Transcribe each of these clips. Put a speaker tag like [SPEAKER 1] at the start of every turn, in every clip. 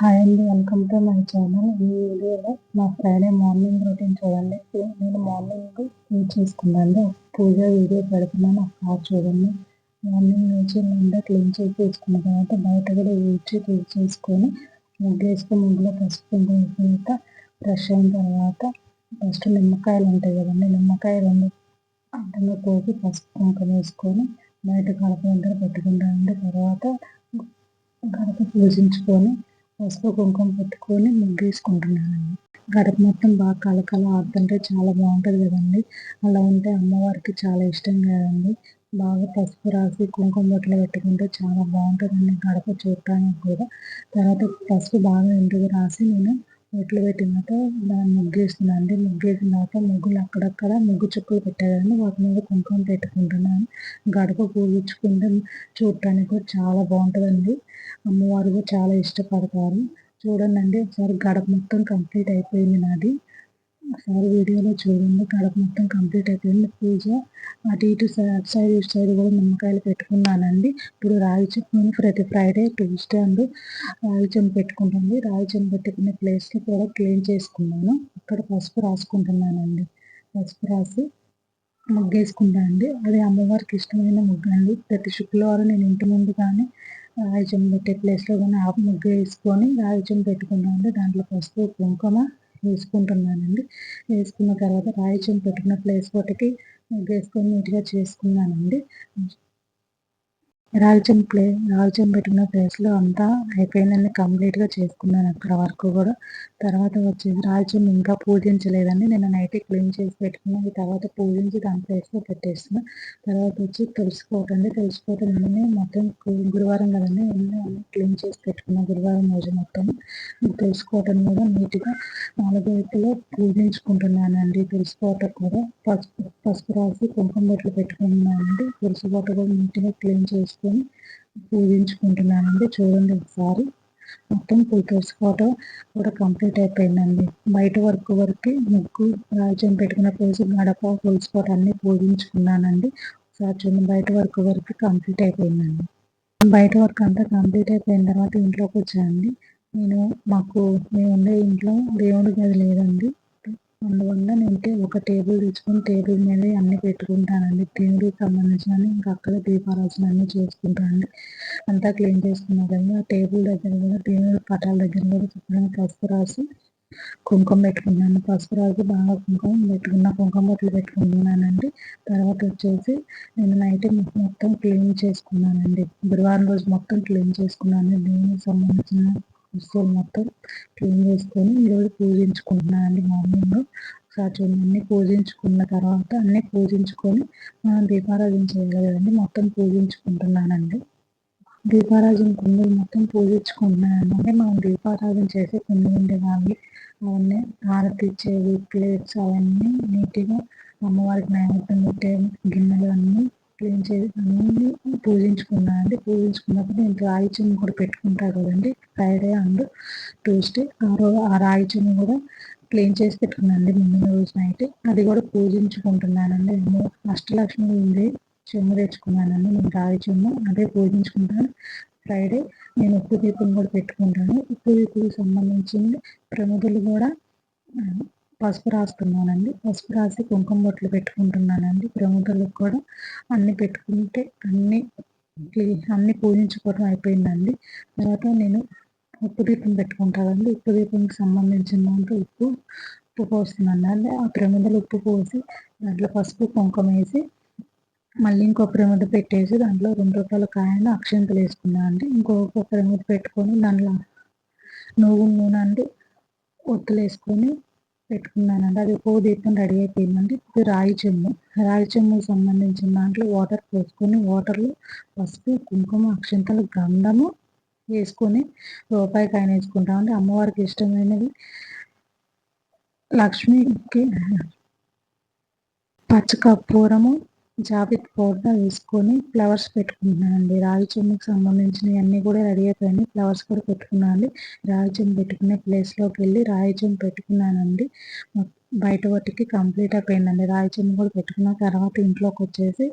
[SPEAKER 1] Hi అండి welcome to my channel. ఈ వీడియోలో మా ఫ్రైడే మార్నింగ్ రొటీన్ చూడండి. నేను మార్నింగ్ పూజ చేసుకున్నాను పూజ వీడియో పెడుతున్నాను. ఒకసారి చూడండి. మార్నింగ్ నుంచి నిండా క్లీన్ చేసి తీసుకున్న తర్వాత బయట కూడా ఊడ్చి క్లీన్ చేసుకొని ముగ్గేసుకుని వేసుకొని ముగ్గులో పసుపు తర్వాత ఫ్రెష్ అయిన తర్వాత ఫస్ట్ నిమ్మకాయలు ఉంటాయి కదండి. నిమ్మకాయలు అందులో పోసి పసుపు కుంకుమ వేసుకొని బయట కడప దగ్గర పెట్టుకుంటామండి తర్వాత కడప పూజించుకొని పసుపు కుంకుమ పెట్టుకొని ముగ్గేసుకుంటున్నానండి గడప మొత్తం బాగా కలకల ఆడుతుంటే చాలా బాగుంటుంది కదండి. అలా ఉంటే అమ్మవారికి చాలా ఇష్టం కదండి. బాగా పసుపు రాసి కుంకుమ బొట్లు పెట్టుకుంటే చాలా బాగుంటుందండి గడప చూడటానికి కూడా. తర్వాత పసుపు బాగా ఇంటికి రాసి నేను బొట్లు పెట్టినాక దాన్ని ముగ్గేస్తున్నాను అండి ముగ్గేసినాక ముగ్గులు అక్కడక్కడ ముగ్గు చుక్కలు పెట్టారండి వాటి మీద కుంకుమ పెట్టుకుంటున్నాను. గడప పూజించుకుంటే చూడటానికి కూడా చాలా బాగుంటుందండి. అమ్మవారు కూడా చాలా ఇష్టపడతారు. చూడండి ఒకసారి గడప మొత్తం కంప్లీట్ అయిపోయింది నాది. ఒకసారి వీడియోలో చూడండి. కడప మొత్తం కంప్లీట్ అయిపోయింది. పూజ అటు ఇటు అటు సైడ్ ఇటు సైడ్ కూడా నిమ్మకాయలు పెట్టుకున్నానండి. ఇప్పుడు రాగి చెట్టుని ప్రతి ఫ్రైడే ట్యూస్డే అండ్ రాగి చెంబు పెట్టుకుంటుంది రాగి చెంబు పెట్టుకునే ప్లేస్లో కూడా క్లీన్ చేసుకున్నాను. అక్కడ పసుపు రాసుకుంటున్నానండి. పసుపు రాసి ముగ్గేసుకుంటా అండి. అది అమ్మవారికి ఇష్టమైన ముగ్గు అండి. ప్రతి శుక్రవారం నేను ఇంటి ముందు కానీ రాయిచం పెట్టే ప్లేస్లో కానీ ఆకు ముగ్గు వేసుకొని రాయిచం పెట్టుకున్నాను దాంట్లో పసుపు కుంకుమ వేసుకుంటున్నానండి. వేసుకున్న తర్వాత రాయిచం పెట్టుకున్న ప్లేస్ ఒకటికి వేసుకొని నీట్గా చేసుకున్నానండి. రాగిచం ప్లే రాగిచం పెట్టిన ప్లేస్లో అంతా అయిపోయిందండి కంప్లీట్గా చేసుకున్నాను అక్కడ వరకు కూడా. తర్వాత వచ్చేసి రాగిచం ఇంకా పూజించలేదండి. నేను నైట్ క్లీన్ చేసి పెట్టుకున్నాను. తర్వాత పూజించి దాని ప్లేస్లో పెట్టేస్తున్నా. తర్వాత వచ్చి తెలుసుకోవటండి తెలుసుకోవటం నిన్నే మొత్తం గురువారం కదండి. నిన్నే క్లీన్ చేసి పెట్టుకున్నాను గురువారం రోజు మొత్తం. తెలుసుకోవటం కూడా నీట్గా నాలుగు వైపులో పూజించుకుంటున్నానండి. తెలుసుకోవటం కూడా పసుపు పసుపు రాసి కుంకుమ బొట్లు పెట్టుకున్నానండి. తెలుసుకోవటం కూడా నీట్గా క్లీన్ చేసి చేసుకొని పూజించుకుంటున్నానండి. చూడండి ఒకసారి. మొత్తం పూజ ఫోటో కూడా కంప్లీట్ అయిపోయిందండి. బయట వర్క్ వరకు ముగ్గు రాజ్యం పెట్టుకున్న ప్లేస్ గడప పులుసుకోవటం అన్ని పూజించుకున్నానండి. ఒకసారి చూడండి బయట వర్క్ వరకు కంప్లీట్ అయిపోయిందండి. బయట వర్క్ అంతా కంప్లీట్ అయిపోయిన తర్వాత ఇంట్లోకి వచ్చానండి. నేను మాకు మేము ఉండే ఇంట్లో దేవుడి గది లేదండి. అందువల్ల నేను ఒక టేబుల్ తెచ్చుకొని టేబుల్ మీద అన్ని పెట్టుకుంటానండి. దేవుడికి సంబంధించిన ఇంకా అక్కడ దీపారాజన అన్ని చేసుకుంటానండి. అంతా క్లీన్ చేసుకున్న కదా ఆ టేబుల్ దగ్గర కూడా దేవుడి పటాల దగ్గర కూడా శుభ్రంగా పసుపు రాసి కుంకుమ పెట్టుకున్నాను. పసుపు రాసి బాగా కుంకుమ పెట్టుకున్న కుంకుమ బొట్లు పెట్టుకుంటున్నానండి. తర్వాత వచ్చేసి నేను నైట్ మొత్తం క్లీన్ చేసుకున్నానండి. గురువారం రోజు మొత్తం క్లీన్ చేసుకున్నాను. దేవునికి సంబంధించిన వస్తువులు మొత్తం క్లీన్ చేసుకొని ఈరోజు పూజించుకుంటున్నాను అండి మార్నింగ్ ఒకసారి అన్ని పూజించుకున్న తర్వాత అన్ని పూజించుకొని మనం దీపారాధన చేయాలి కదండి మొత్తం పూజించుకుంటున్నానండి. దీపారాధన కుందులు మొత్తం పూజించుకుంటున్నాను అంటే మనం దీపారాధన చేసే కుందులు ఉండేవాళ్ళు అవన్నీ హారతి ప్లేట్స్ అవన్నీ నీట్గా అమ్మవారికి నైవేద్యం పెట్టే గిన్నెలు అన్నీ క్లీన్ చేసి అన్ని పూజించుకున్నాను అండి. పూజించుకున్నప్పుడు నేను రాయి చెమ్ము కూడా పెట్టుకుంటాను కదండి. ఫ్రైడే అండ్ ట్యూస్డే ఆ రోజు ఆ రాయి చెమ్ము కూడా క్లీన్ చేసి పెట్టుకున్నానండి. ముందు రోజు నైట్ అది కూడా పూజించుకుంటున్నానండి. నేను అష్టలక్ష్మి ఉంది చెమ్ము తెచ్చుకున్నానండి. నేను రాయి చెమ్ము అదే పూజించుకుంటాను. ఫ్రైడే నేను ఉప్పు దీపం కూడా పెట్టుకుంటాను. ఉప్పు దీపం సంబంధించింది ప్రముఖులు కూడా పసుపు రాస్తున్నానండి పసుపు రాసి కుంకుమ బొట్లు పెట్టుకుంటున్నానండి. ప్రముఖులకు కూడా అన్ని పెట్టుకుంటే అన్ని అన్ని పూజించుకోవడం అయిపోయిందండి. తర్వాత నేను ఉప్పు దీపం పెట్టుకుంటానండి. ఉప్పు దీపంకి సంబంధించిన దాంట్లో ఉప్పు ఉప్పు పోస్తున్నాను అండి ఆ ప్రమిదలు ఉప్పు పోసి దాంట్లో పసుపు కుంకుమ వేసి మళ్ళీ ఇంకో ప్రమిద పెట్టేసి దాంట్లో రెండు రూపాయల కాయలు అక్షంతలు వేసుకున్నాను అండి ఇంకొక ప్రమిద పెట్టుకొని దాంట్లో నువ్వు నూనె అండి ఒత్తులు వేసుకొని పెట్టుకున్నానండి. అది పో దీపం రెడీ అయిపోయిందండి. ఇది రాయి చెమ్ము. రాయి చెమ్ముకి సంబంధించిన దాంట్లో వాటర్ పోసుకొని వాటర్లో పసుపు కుంకుమ అక్షంతలు గంధము వేసుకొని రూపాయి కాయన వేసుకుంటామండి. అమ్మవారికి ఇష్టమైనది. లక్ష్మికి పచ్చకర్పూరము జాకెట్ పౌడర్ వేసుకొని ఫ్లవర్స్ పెట్టుకుంటున్నానండి. రాగి చెమ్ముకి సంబంధించినవి అన్నీ కూడా రెడీ అయిపోయింది ఫ్లవర్స్ కూడా పెట్టుకున్నానండి. రాగి చెమ్ము పెట్టుకునే ప్లేస్లోకి వెళ్ళి రాగి చెమ్ము పెట్టుకున్నానండి. బయట వాటికి కంప్లీట్ అయిపోయిందండి. రాగి చెమ్ము కూడా పెట్టుకున్న తర్వాత ఇంట్లోకి వచ్చేసి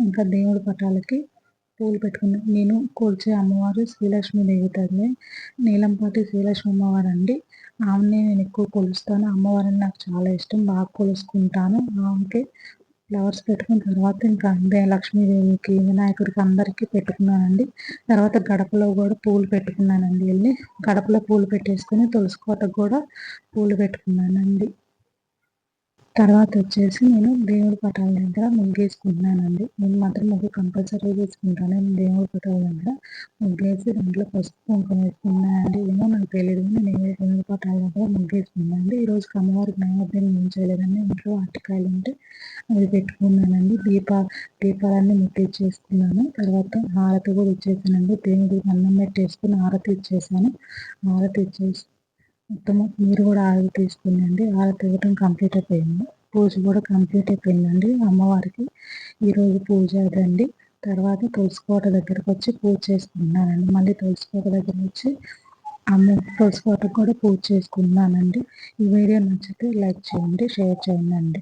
[SPEAKER 1] ఇంకా దేవుడి పటాలకి పూలు పెట్టుకున్నాను నేను కొలిచే అమ్మవారు శ్రీలక్ష్మీదేవి తల్లి నీలంపాటి శ్రీలక్ష్మి అమ్మవారు అండి ఆమెనే నేను ఎక్కువ కొలుస్తాను. అమ్మవారిని నాకు చాలా ఇష్టం. బాగా కొలుసుకుంటాను. ఆమెకి ఫ్లవర్స్ పెట్టుకున్న తర్వాత ఇంకా అందే లక్ష్మీదేవికి వినాయకుడికి అందరికీ పెట్టుకున్నానండి. తర్వాత గడపలో కూడా పూలు పెట్టుకున్నానండి వెళ్ళి. గడపలో పూలు పెట్టేసుకుని తులసి కోటకు కూడా పూలు పెట్టుకున్నానండి. తర్వాత వచ్చేసి నేను దేవుడి పటాల దగ్గర ముగ్గేసుకుంటున్నానండి నేను మాత్రం ముగ్గు కంపల్సరీ వేసుకుంటాను నేను దేవుడి పటాల దగ్గర ముగ్గేసి దాంట్లో పసుపు కుంకుమ వేసుకున్నానండి. ఏమో నాకు తెలియదు నేను దేవుడి పటాల దగ్గర ముగ్గేసుకున్నానండి ఈరోజు అమ్మవారికి నైవేద్యం ఏం చేయలేదండి. ఇంట్లో అరటికాయలు ఉంటే అవి పెట్టుకున్నానండి. దీప దీపాలన్నీ ముట్టించేసుకున్నాను తర్వాత హారతి కూడా ఇచ్చేసానండి. దేవుడికి అన్నం పెట్టేసుకుని హారతి ఇచ్చేసాను. హారతి ఇచ్చేసి మొత్తము మీరు కూడా ఆరతి తీసుకునండి ఆరతి ఇవ్వడం కంప్లీట్ అయిపోయింది. పూజ కూడా కంప్లీట్ అయిపోయిందండి. అమ్మవారికి ఈరోజు పూజ అదండి. తర్వాత తులసికోట దగ్గరకు వచ్చి పూజ చేసుకున్నానండి మళ్ళీ తులసికోట దగ్గర వచ్చి అమ్మ తులసికోటకు కూడా పూజ చేసుకున్నానండి ఈ వీడియో నచ్చితే లైక్ చేయండి షేర్ చేయండి